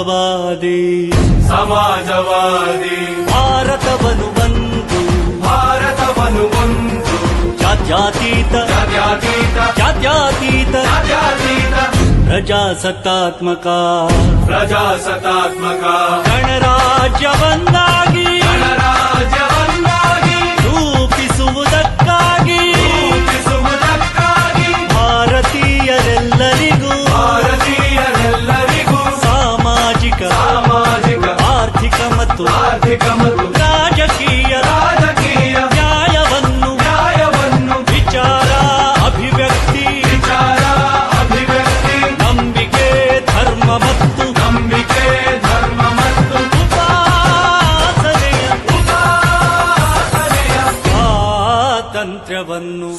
ಸಮಾಜವಾದಿ ಸಮಾಜವಾದಿ ಭಾರತವನ್ನು ಒಂದು ಭಾರತವನ್ನು ಒಂದು ಜಾತ್ಯತೀತ ಜಾತ್ಯತೀತ ಜಾತ್ಯತೀತ ಜಾತ್ಯತೀತ ಪ್ರಜಾಸತ್ತಾತ್ಮಕ ಪ್ರಜಾಸತ್ತಾತ್ಮಕ ಗಣರಾಜ್ಯವನ್ನು ಆರ್ಥಿಕ ಮತ್ತು ಅಭಿವ್ಯಕ್ತಿ ಅಭಿವ್ಯಕ್ತಿ ನಂಬಿಕೆ ಧರ್ಮ ಮತ್ತು ನಂಬಿಕೆ ಧರ್ಮ ಮತ್ತು ಉಪಾಸನೆಯ ಸ್ವಾತಂತ್ರ್ಯವನ್ನು